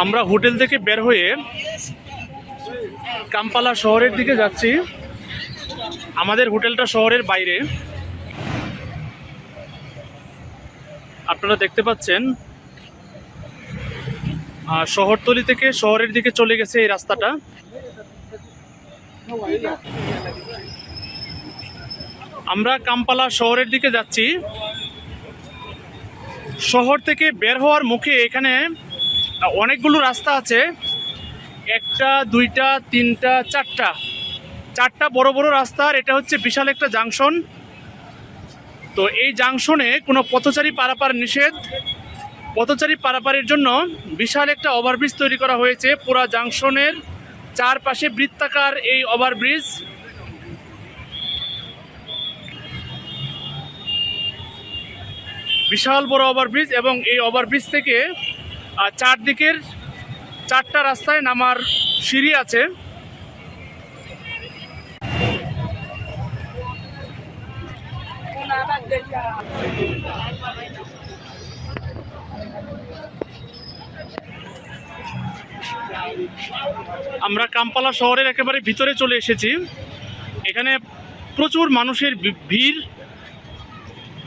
আমরা হোটেল থেকে বের হয়ে কাম্পালা শহরের দিকে যাচ্ছি। আমাদের হোটেলটা শহরের বাইরে। আপনারা দেখতে পাচ্ছেন শহরতলি থেকে শহরের দিকে চলে গেছে এই রাস্তাটা। আমরা কাম্পালা শহরের দিকে যাচ্ছি। শহর থেকে বের হওয়ার মুখে এখানে অনেকগুলো রাস্তা আছে। একটা, দুইটা, তিনটা, চারটা। চারটা বড় বড় রাস্তা আর এটা হচ্ছে বিশাল একটা জাংশন। তো এই জাংশনে কোনো পথচারী পারাপার নিষেধ। পথচারী পারাপারের জন্য বিশাল একটা ওভারব্রিজ তৈরি করা হয়েছে। পুরা জাংশনের চারপাশে বৃত্তাকার এই ওভারব্রিজ। বিশাল বড় ওভারব্রিজ এবং এই ওভারব্রিজ থেকে আহ, চারদিকের চারটা রাস্তায় নামার সিঁড়ি আছে। আমরা কাম্পালা শহরের একেবারে ভিতরে চলে এসেছি। এখানে প্রচুর মানুষের ভিড়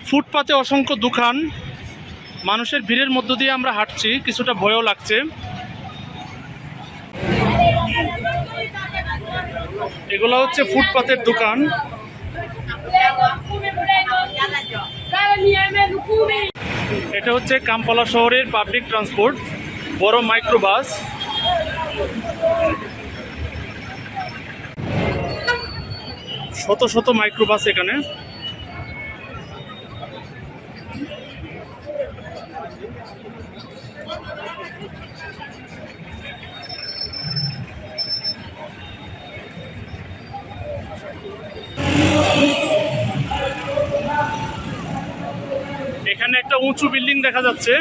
ফুটপাতে অসংখ্য দোকান। মানুষের ভিড়ের মধ্য দিয়ে আমরা হাঁটছি, কিছুটা ভয়ও লাগছে। এগুলো হচ্ছে ফুটপাতের দোকান। এটা হচ্ছে কামপালা শহরের পাবলিক ট্রান্সপোর্ট বড় মাইক্রোবাস শত শত মাইক্রোবাস এখানে এখানে। একটা উঁচু বিল্ডিং দেখা যাচ্ছে।